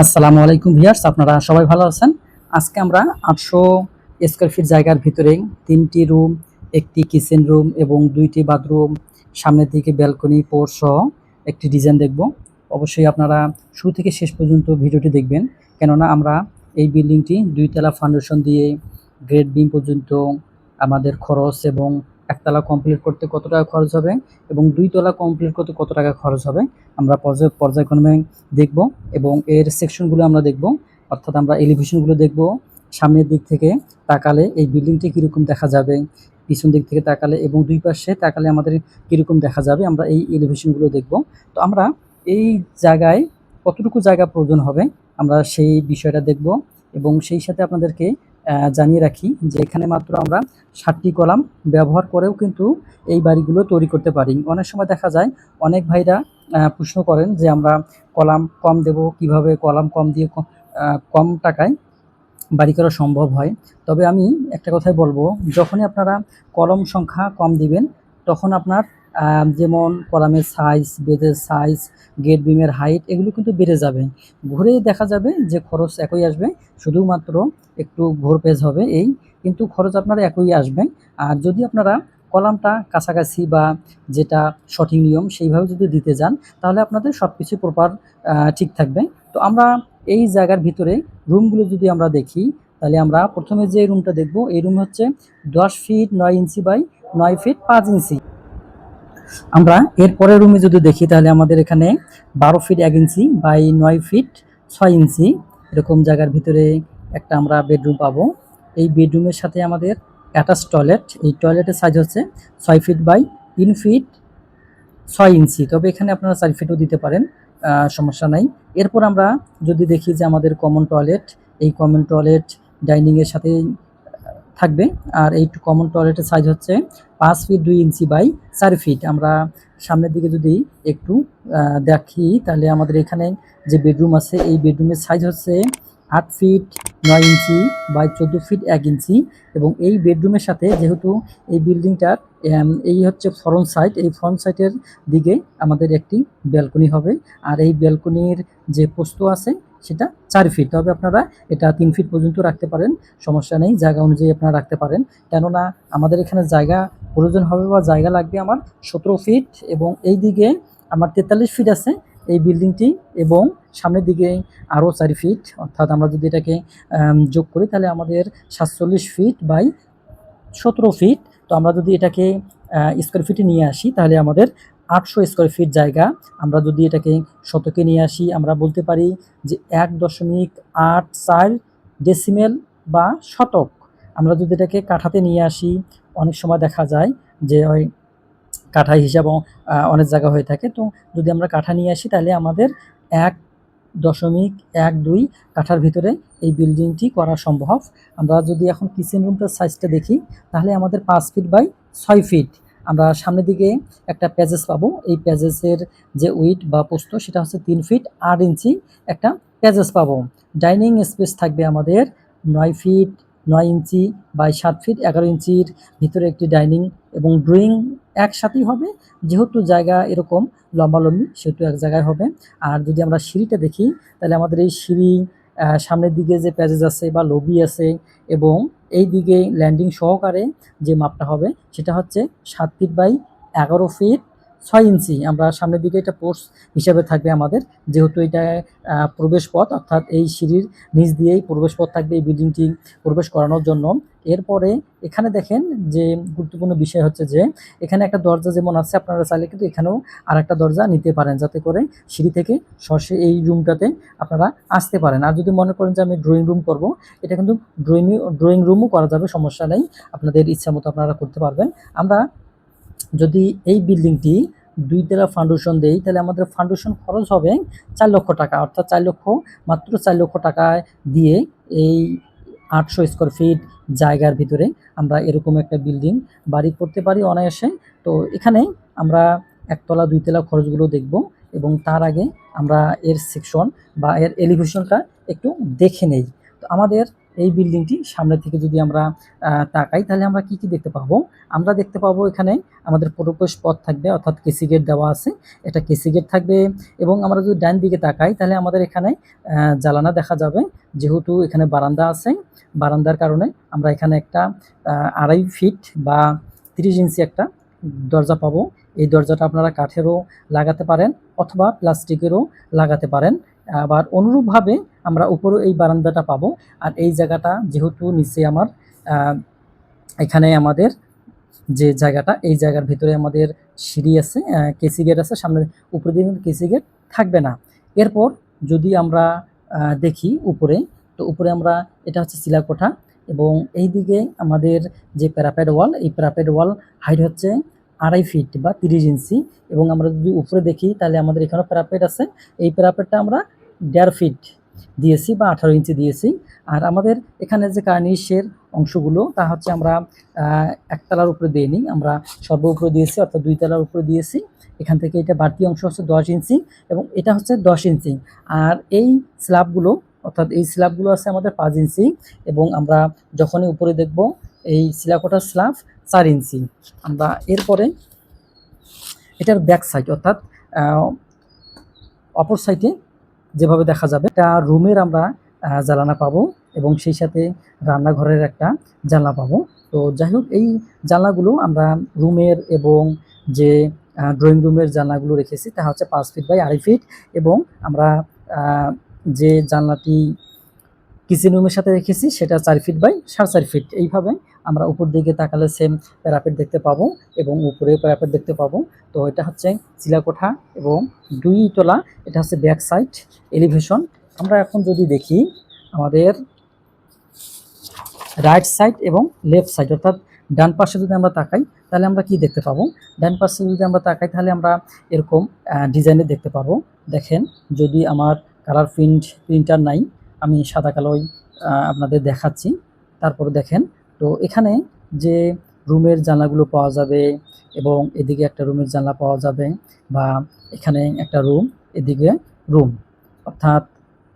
আসসালামু আলাইকুম ভিয়ার্স আপনারা সবাই ভালো আছেন? আজকে আমরা আটশো স্কোয়ার ফিট জায়গার ভিতরে তিনটি রুম একটি কিচেন রুম এবং দুইটি বাথরুম সামনের দিকে ব্যালকনি পোর সহ একটি ডিজাইন দেখব। অবশ্যই আপনারা শুরু থেকে শেষ পর্যন্ত ভিডিওটি দেখবেন, কেননা আমরা এই বিল্ডিংটি দুইতলা ফাউন্ডেশন দিয়ে গ্রেড বিম পর্যন্ত আমাদের খরচ এবং একতলা কমপ্লিট করতে কত টাকা খরচ হবে এবং দুইতলা কমপ্লিট করতে কত টাকা খরচ হবে, আমরা পর্যায়, পর্যায়ক্রমে দেখব এবং এর সেকশনগুলো আমরা দেখব। অর্থাৎ আমরা এলিভেশনগুলো দেখব। সামনের দিক থেকে তাকালে এই বিল্ডিংটি কীরকম দেখা যাবে, পিছন দিক থেকে তাকালে এবং দুই পাশে তাকালে আমাদের কীরকম দেখা যাবে, আমরা এই এলিভেশনগুলো দেখব। তো আমরা এই জায়গায় কতটুকু জায়গা প্রয়োজন হবে, আমরা সেই বিষয়টা দেখব এবং সেই সাথে আপনাদেরকে জানিয়ে রাখি যে এখানে মাত্র আমরা ষাটটি কলাম ব্যবহার করেও কিন্তু এই বাড়িগুলো তৈরি করতে পারি। অনেক সময় দেখা যায় অনেক ভাইরা প্রশ্ন করেন যে আমরা কলাম কম দেব কীভাবে? কলাম কম দিয়ে কম টাকায় বাড়ি করা সম্ভব হয়। তবে আমি একটা কথাই বলব, যখনই আপনারা কলম সংখ্যা কম দিবেন, তখন আপনার যেমন কলামের সাইজ বেদের সাইজ গেট বিমের হাইট এগুলো কিন্তু বেড়ে যাবে। ঘুরে দেখা যাবে যে খরচ একই আসবে, শুধুমাত্র একটু ঘোর পেজ হবে এই, কিন্তু খরচ আপনার একই আসবে। আর যদি আপনারা কলামটা কাছাকাছি বা যেটা সঠিক নিয়ম সেইভাবে যদি দিতে যান, তাহলে আপনাদের সব কিছু প্রপার ঠিক থাকবে। তো আমরা এই জায়গার ভিতরে রুমগুলো যদি আমরা দেখি, তাহলে আমরা প্রথমে যে রুমটা দেখব, এই রুম হচ্ছে দশ ফিট নয় ইঞ্চি বাই নয় ফিট পাঁচ ইঞ্চি আমরা এর পরের রুমে যদি দেখি, তাহলে আমাদের এখানে বারো ফিট এক ইঞ্চি বাই নয় ফিট ছয় ইঞ্চি এরকম জায়গার ভিতরে একটা আমরা বেডরুম পাবো। এই বেডরুমের সাথে আমাদের অ্যাটাচ টয়লেট এই টয়লেটের সাইজ হচ্ছে ছয় ফিট বাই তিন ফিট ছয় ইঞ্চি তবে এখানে আপনারা চার ফিটও দিতে পারেন সমস্যা নাই। এরপর আমরা যদি দেখি যে আমাদের কমন টয়লেট এই কমন টয়লেট ডাইনিংয়ের সাথে থাকবে। আর এই কমন টয়লেটের সাইজ হচ্ছে পাঁচ ফিট দুই ইঞ্চি বাই চার ফিট আমরা সামনের দিকে যদি একটু দেখি, তাহলে আমাদের এখানে যে বেডরুম আছে, এই বেডরুমের সাইজ হচ্ছে আট ফিট নয় ইঞ্চি বাই চোদ্দ ফিট এক ইঞ্চি। এবং এই বেডরুমের সাথে যেহেতু এই বিল্ডিংটার এই হচ্ছে ফ্রন্ট সাইড এই ফ্রন্ট সাইডের দিকে আমাদের একটি ব্যালকনি হবে। আর এই ব্যালকনির যে পোস্ত আছে সেটা চার ফিট তবে আপনারা এটা তিন ফিট পর্যন্ত রাখতে পারেন, সমস্যা নেই, জায়গা অনুযায়ী আপনারা রাখতে পারেন। কেননা আমাদের এখানে জায়গা প্রয়োজন হবে বা জায়গা লাগবে আমার সতেরো ফিট এবং এই দিকে আমার তেতাল্লিশ ফিট আছে এই বিল্ডিংটি এবং সামনের দিকে আরও চার ফিট অর্থাৎ আমরা যদি এটাকে যোগ করি তাহলে আমাদের সাতচল্লিশ ফিট বাই সতেরো ফিট তো আমরা যদি এটাকে স্কোয়ার ফিটে নিয়ে আসি তাহলে আমাদের আটশো স্কোয়ার ফিট জায়গা। আমরা যদি এটাকে শতকে নিয়ে আসি আমরা বলতে পারি যে এক দশমিক আট চার ডেসিমেল বা শতক। আমরা যদি এটাকে কাঠাতে নিয়ে আসি অনেক সময় দেখা যায় যে ওই কাঠা হিসাবেও আহ, অনেক জায়গা হয়ে থাকে। তো যদি আমরা কাঠা নিয়ে আসি তাহলে আমাদের এক দশমিক এক দুই কাঠার ভিতরে এই বিল্ডিংটি করা সম্ভব। আমরা যদি এখন কিচেন রুমটার সাইজটা দেখি তাহলে আমাদের পাঁচ ফিট বাই ছয় ফিট আমরা সামনের দিকে একটা প্যাজেস পাবো। এই প্যাজেসের যে উইট বা পোস্ত সেটা হচ্ছে তিন ফিট আট ইঞ্চি একটা প্যাজেস পাবো। ডাইনিং স্পেস থাকবে আমাদের নয় ফিট নয় ইঞ্চি বাই সাত ফিট এগারো ইঞ্চির ভিতরে একটি ডাইনিং এবং ড্রয়িং একসাথেই হবে। যেহেতু জায়গা এরকম লম্বালম্বি, সেহেতু এক জায়গায় হবে। আর যদি আমরা সিঁড়িটা দেখি, তাহলে আমাদের এই সিঁড়ি সামনের দিকে যে প্যাজেজ আছে বা লবি আছে এবং এই দিকে ল্যান্ডিং সহকারে যে মাপটা হবে, সেটা হচ্ছে সাত ফিট বাই এগারো ফিট ছয় ইঞ্চি। আমরা সামনের দিকে এটা পোস্ট হিসাবে থাকবে আমাদের। যেহেতু এটা প্রবেশ পথ, অর্থাৎ এই সিঁড়ির নিচ দিয়েই প্রবেশ পথ থাকবে এই বিল্ডিংটি প্রবেশ করানোর জন্য। এরপরে এখানে দেখেন যে গুরুত্বপূর্ণ বিষয় হচ্ছে যে এখানে একটা দরজা যেমন আছে, আপনারা চাইলে কিন্তু এখানেও আর একটা দরজা নিতে পারেন যাতে করে সিঁড়ি থেকে সরাসরি এই রুমটাতে আপনারা আসতে পারেন। আর যদি মনে করেন যে আমি ড্রয়িং রুম করব, এটা কিন্তু ড্রয়িং ড্রয়িং রুমও করা যাবে, সমস্যা নেই। আপনাদের ইচ্ছা মতো আপনারা করতে পারবেন। আমরা যদি এই বিল্ডিংটি দুই তেলা ফাউন্ডেশন দেই, তাহলে আমাদের ফাউন্ডেশন খরচ হবে চার লক্ষ টাকা। অর্থাৎ চার লক্ষ, মাত্র চার লক্ষ টাকায় দিয়ে এই আটশো স্কোয়ার ফিট জায়গার ভিতরে আমরা এরকম একটা বিল্ডিং বাড়ি করতে পারি অনায়াসে। তো এখানে আমরা একতলা, দুইতলা খরচগুলো দেখব এবং তার আগে আমরা এর সেকশন বা এর এলিভেশনটা একটু দেখে নেই। তো আমাদের এই বিল্ডিংটি সামনে থেকে যদি আমরা তাকাই, তাহলে আমরা কি কি দেখতে পাবো? আমরা দেখতে পাবো এখানে আমাদের প্রবেশ পথ থাকবে, অর্থাৎ কেসি গেট দেওয়া আছে। এটা কেসি গেট থাকবে এবং আমরা যদি ডান দিকে তাকাই, তাহলে আমাদের এখানে জ্বালানা দেখা যাবে। যেহেতু এখানে বারান্দা আছে, বারান্দার কারণে আমরা এখানে একটা আড়াই ফিট বা তিরিশ ইঞ্চি একটা দরজা পাবো। এই দরজাটা আপনারা কাঠেরও লাগাতে পারেন অথবা প্লাস্টিকেরও লাগাতে পারেন। আবার অনুরূপভাবে আমরা উপরেও এই বারান্দাটা পাবো। আর এই জায়গাটা যেহেতু নিচে আমার এখানে আমাদের যে জায়গাটা, এই জায়গার ভিতরে আমাদের সিঁড়ি আছে কেসি গেট আছে সামনে উপরে দিয়ে কেসি গেট থাকবে না। এরপর যদি আমরা দেখি উপরে, তো উপরে আমরা, এটা হচ্ছে শিলাকোঠা এবং এই দিকে আমাদের যে প্যারাপেড ওয়াল, এই প্যারাপেড ওয়াল হাইট হচ্ছে আড়াই ফিট বা তিরিশ ইঞ্চি এবং আমরা যদি উপরে দেখি তাহলে আমাদের এখানেও প্যারাপেড আছে। এই প্যারাপেডটা আমরা দেড় ফিট দিয়েছি বা আঠারো ইঞ্চি দিয়েছি। আর আমাদের এখানে যে কার্নিশের অংশগুলো, তা হচ্ছে আমরা একতলার উপরে দিইনি আমরা সর্ব উপরে দিয়েছি, অর্থাৎ দুই তলার উপরে দিয়েছি। এখান থেকে এটা বাড়তি অংশ হচ্ছে দশ ইঞ্চি এবং এটা হচ্ছে দশ ইঞ্চি। আর এই স্ল্যাবগুলো, অর্থাৎ এই স্ল্যাবগুলো আছে আমাদের পাঁচ ইঞ্চি এবং আমরা যখনই উপরে দেখব, এই শিলাকোটার স্ল্যাব চার ইঞ্চি। আমরা এরপরে এটার ব্যাক সাইড অর্থাৎ অপর সাইডে যেভাবে দেখা যাবে, একটা রুমের আমরা জ্বালানা পাবো এবং সেই সাথে রান্নাঘরের একটা জানলা পাবো। তো যাই হোক এই জানলাগুলো আমরা রুমের এবং যে ড্রয়িং রুমের জানলাগুলো রেখেছি তা হচ্ছে পাঁচ ফিট বাই আড়াই ফিট এবং আমরা যে জানলাটি কিচেন রুমের সাথে রেখেছি সেটা চার ফিট বাই সাড়ে চার ফিট এইভাবে আমরা উপর দিকে তাকালে সেম প্যারাপেট দেখতে পাবো এবং উপরে প্যারাপেট দেখতে পাবো। তো এটা হচ্ছে চিলাকোঠা এবং দুই তলা, এটা হচ্ছে ব্যাক সাইড এলিভেশন আমরা এখন যদি দেখি আমাদের রাইট সাইড এবং লেফট সাইড অর্থাৎ ডান পাশে যদি আমরা তাকাই, তাহলে আমরা কি দেখতে পাবো? ডান পাশে যদি আমরা তাকাই, তাহলে আমরা এরকম ডিজাইনে দেখতে পাবো। দেখেন, যদি আমার কালার প্রিন্ট প্রিন্টার নাই আমি সাদা কালোই আপনাদের দেখাচ্ছি। তারপর দেখেন, তো এখানে যে রুমের জানলাগুলো পাওয়া যাবে এবং এদিকে একটা রুমের জানলা পাওয়া যাবে বা এখানে একটা রুম, এদিকে রুম। অর্থাৎ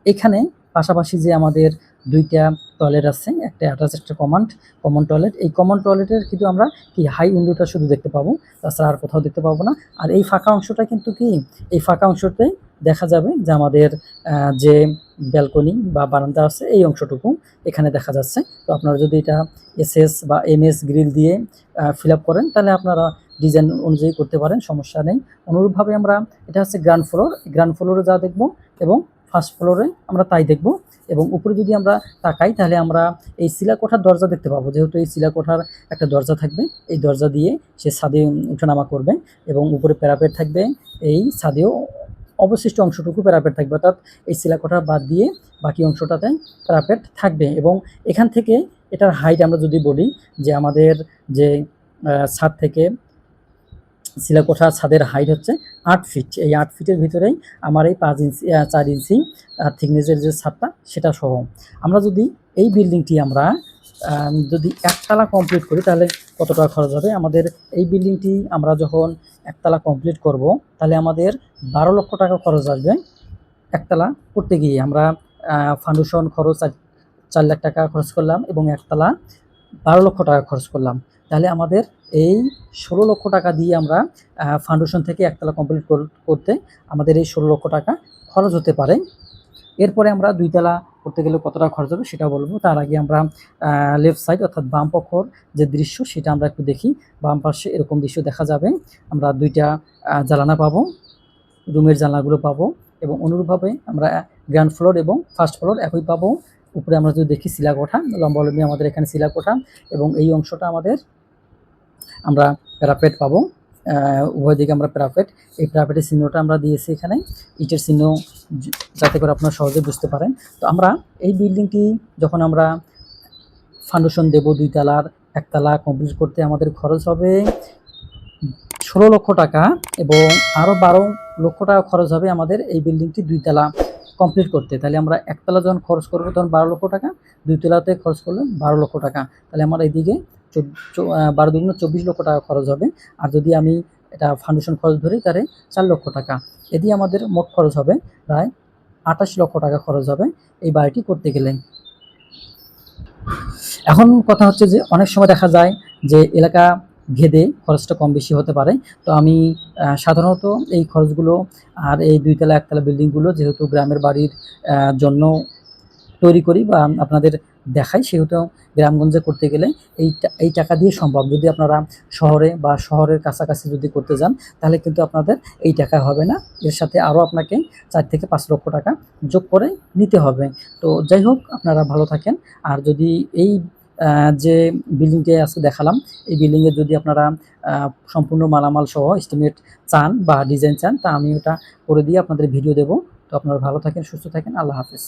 এখানে পাশাপাশি যে আমাদের দুইটা টয়লেট আছে, একটা অ্যাটাচ, একটা কমান্ড কমন টয়লেট। এই কমন টয়লেটের কিন্তু আমরা কি হাই উইন্ডোটা শুধু দেখতে পাবো, তাছাড়া আর কোথাও দেখতে পাবো না। আর এই ফাঁকা অংশটা কিন্তু কি? এই ফাঁকা অংশতে দেখা যাবে যে আমাদের যে ব্যালকনি বা বারান্দা আছে, এই অংশটুকু এখানে দেখা যাচ্ছে। তো আপনারা যদি এটা এসএস বা এমএস গ্রিল দিয়ে ফিল করেন, তাহলে আপনারা ডিজাইন অনুযায়ী করতে পারেন, সমস্যা নেই। অনুরূপভাবে আমরা, এটা হচ্ছে গ্রাউন্ড ফ্লোর গ্রাউন্ড ফ্লোরে যা দেখব এবং ফার্স্ট ফ্লোরে আমরা তাই দেখব এবং উপরে যদি আমরা তাকাই, তাহলে আমরা এই শিলাকোঠার দরজা দেখতে পাবো। যেহেতু এই শিলাকোঠার একটা দরজা থাকবে, এই দরজা দিয়ে সে ছাদে উঠানামা করবে এবং উপরে প্যারাপেট থাকবে, এই ছাদেও অবশিষ্ট অংশটুকু প্যারাপেট থাকবে অর্থাৎ এই শিলাকোঠা বাদ দিয়ে বাকি অংশটাতে প্যারাপেট থাকবে। এবং এখান থেকে এটার হাইট আমরা যদি বলি যে আমাদের যে ছাদ থেকে শিলাকোঠা ছাদের হাইট হচ্ছে আট ফিট এই আট ফিটের ভিতরেই আমার এই পাঁচ ইঞ্চি চার ইঞ্চি থিকনেসের যে ছাদটা সেটা সহ। আমরা যদি এই বিল্ডিংটি আমরা আম, যদি একতলা কমপ্লিট করি, তাহলে কত টাকা খরচ হবে? আমাদের এই বিল্ডিংটি আমরা যখন একতলা কমপ্লিট করব, তাহলে আমাদের বারো লক্ষ টাকা খরচ আসবে একতলা করতে গিয়ে। আমরা ফাউন্ডেশন খরচ চার- লাখ টাকা খরচ করলাম এবং একতলা বারো লক্ষ টাকা খরচ করলাম। তাহলে আমাদের এই ষোলো লক্ষ টাকা দিয়ে আমরা ফাউন্ডেশন থেকে একতলা কমপ্লিট করতে আমাদের এই ষোলো লক্ষ টাকা খরচ হতে পারে। এরপরে আমরা দুইতলা করতে গেলে কতটা খরচ হবে সেটা বলব। তার আগে আমরা লেফট সাইড অর্থাৎ বাম পক্ষর যে দৃশ্য সেটা আমরা একটু দেখি। বাম পাশে এরকম দৃশ্য দেখা যাবে। আমরা দুইটা জানালা পাবো, রুমের জানলাগুলো পাবো এবং অনুরূপভাবে আমরা গ্রাউন্ড ফ্লোর এবং ফার্স্ট ফ্লোর একই পাবো। উপরে আমরা যদি দেখি শিলাকোঠা লম্বালম্বি আমাদের এখানে শিলাকোঠা এবং এই অংশটা আমাদের আমরা প্যারাপেট পাবো। উভয় দিকে আমরা প্যারাপেট এই প্যারাপেটের চিহ্নটা আমরা দিয়েছি এখানে। ইটের চিহ্ন যাতে করে আপনারা সহজে বুঝতে পারেন। তো আমরা এই বিল্ডিংটি যখন আমরা ফাউন্ডেশন দেবো, দুই তালার একতলা কমপ্লিট করতে আমাদের খরচ হবে ষোলো লক্ষ টাকা এবং আরও বারো লক্ষ টাকা খরচ হবে আমাদের এই বিল্ডিংটি দুই তলা কমপ্লিট করতে। তাহলে আমরা একতলা যখন খরচ করব তখন বারো লক্ষ টাকা, দুই তলাতে খরচ করলে বারো লক্ষ টাকা। তাহলে আমরা এইদিকে বারো দুগুণ চব্বিশ লক্ষ টাকা খরচ হবে। আর যদি আমি এটা ফাউন্ডেশন খরচ ধরি, তাহলে চার লক্ষ টাকা। এদি আমাদের মোট খরচ হবে, প্রায় আঠাশ লক্ষ টাকা খরচ হবে এই বাড়িটি করতে গেলে। এখন কথা হচ্ছে যে, অনেক সময় দেখা যায় যে এলাকা ভেদে খরচটা কম বেশি হতে পারে। তো আমি সাধারণত এই খরচগুলো আর এই দুইতলা, একতলা বিল্ডিংগুলো যেহেতু গ্রামের বাড়ির জন্য তৈরি করি বা আপনাদের দেখাই সেহেতু গ্রামগঞ্জে করতে গেলে এই এই টাকা দিয়ে সম্ভব। যদি আপনারা শহরে বা শহরের কাছাকাছি যদি করতে যান, তাহলে কিন্তু আপনাদের এই টাকা হবে না। এর সাথে আরও আপনাকে চার থেকে পাঁচ লক্ষ টাকা যোগ করে নিতে হবে। তো যাই হোক, আপনারা ভালো থাকেন। আর যদি এই যে বিল্ডিংটি আজকে দেখালাম, এই বিল্ডিংয়ে যদি আপনারা সম্পূর্ণ মালামাল সহ এস্টিমেট চান বা ডিজাইন চান, তা আমি ওটা করে দিয়ে আপনাদের ভিডিও দেবো। তো আপনারা ভালো থাকেন, সুস্থ থাকেন। আল্লাহ হাফেজ।